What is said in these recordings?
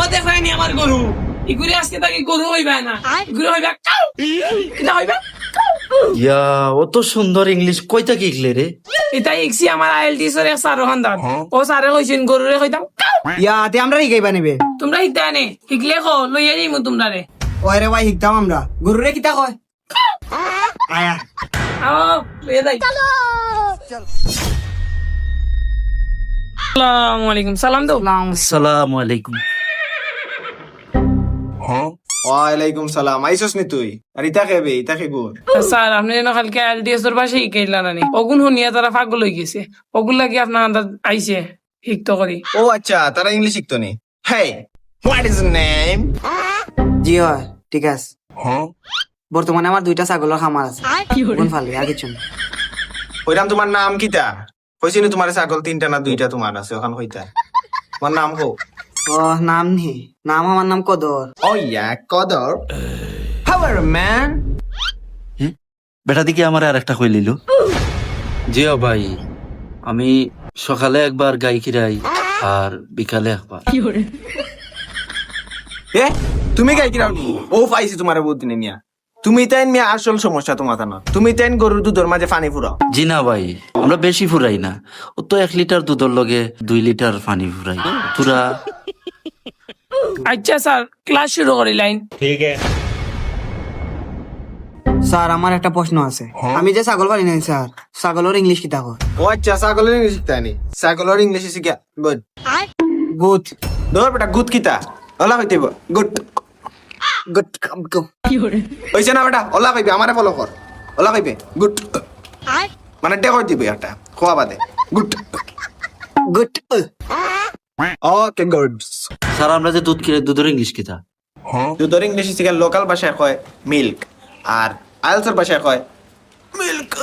ও দেখো আমার গরু। ইগুরে আজকে তাকে গরু হইবে না। ইগুরে হইবে কাউ। কিনা হইবে ইয়া অত সুন্দর ইংলিশ কইতা কি ইগলে রে? এটা ইকসি আমার আইএলটি সরে স্যার হন্দান ও স্যারে কইছেন গরুরে কইতাম ইয়া তে আমরা শিকাইবা নেবে? তোমরা হিতা নে শিখলে কো লইয়া যাইমু তোমরা রে। ওই রে ভাই শিকতাম আমরা। গরুরে কিতা কয়? আয়া। আও লইয়া যাই। আসসালামু আলাইকুম। সালাম দো আসসালামু আলাইকুম। ওয়ালাইকুম সালাম। আইসস নি তুই? আর ইতা খেবে ইতা খেগুর স্যার আপনি যেন কালকে আইএলটিএস এর পাশে নানি। অগুন শুনিয়া তারা পাগল হয়ে গেছে। অগুন লাগি আপনার আন্দাজ আইছে শিখত করি ও আচ্ছা তারা ইংলিশ শিখতো নি? হেই হোয়াট ইজ নেম জি হয় ঠিক আছে। বর্তমানে আমার দুইটা ছাগলের খামার আছে। কোন ফালি আর কিছু কইরাম তোমার নাম কিতা? কইছি নি তোমার ছাগল তিনটা না দুইটা তোমার আছে ওখান কইতা তোমার নাম কো ও নাম নি নাম আমার নাম কদর। ও ইয়া কদর। হাউ আর ম্যান বেটা দিকে আমার আর একটা কই লিল? জিও ভাই আমি সকালে একবার গাই খিরাই আর বিকালে একবার। এ তুমি গাই কিরাও নি? ও পাইছি তোমার বুদ্ধি নিয়া। তুমি তাইন মিয়া আসল সমস্যা তোমার না তুমি তাই গরুর দুধের মাঝে পানি ফুরাও। জি না ভাই আমরা বেশি ফুরাই না। ও তো এক লিটার দুধের লগে দুই লিটার পানি ফুরাই। পুরা আচ্ছা স্যার ক্লাস শুরু করি লাইন স্যার আমার একটা প্রশ্ন আছে। আমি যে ছাগল পালি নাই স্যার ছাগলের ইংলিশ কিতা কয় ও আচ্ছা ছাগলের ইংলিশ শিখতা নি। ছাগলের ইংলিশ শিখা গুড। গুড। ধর বেটা গুড কিতা ওলা কইতে গুড। গুড হইছে না বেটা ওলা কইবে আমারে ফলো কর। ওলা কইবে গুড। মানে ডে কই দিবে একটা খোয়া বাদে। Good. Good. Okay good sir আমরা যে দুধ কিনে দুধের ইংলিশ কিতা? দুধের ইংলিশ শিখে লোকাল ভাষায় কয় মিল্ক আর আইলসের ভাষায় কয় মিল্ক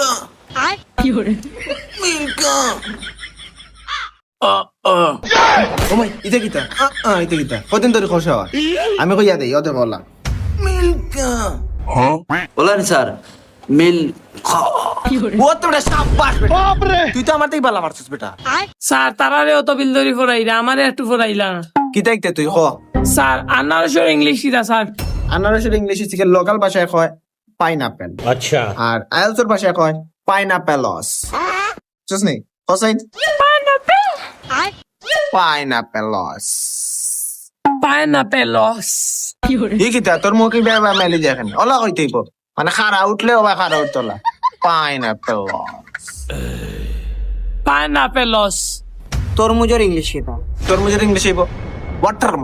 মিল্ক ও মাই ইতে কিতা? আ ইতে কিতা? কদিন ধরে খসা আমি কইয়া দেই ওদের বললাম। মিল্ক বলেন স্যার মিল ও তুই তো আমার থেকে ভালো পারছিস বেটা স্যার তারারে অত বিল ধরি ফরাইলা আমারে একটু ফরাইলা কি দেখতে তুই ক স্যার আনারসের ইংলিশ কিতা স্যার? আনারসের ইংলিশ শিখে লোকাল ভাষায় কয় পাইনাপেল আচ্ছা। আর আইলসের ভাষায় কয় পাইনাপেলস বুঝছিস নি? হোসাইন পাইনাপেলস পাইনাপেলস ই কিতা তোর মুখে বেবা মেলি যায় এখানে ওলা কইতেইব। মানে খারা উঠলে বা খারা উঠতলা পাইনাপেলস লস। তরমুজের ইংলিশ খেতাম তরমুজের ইংলিশ হইব ওয়াটার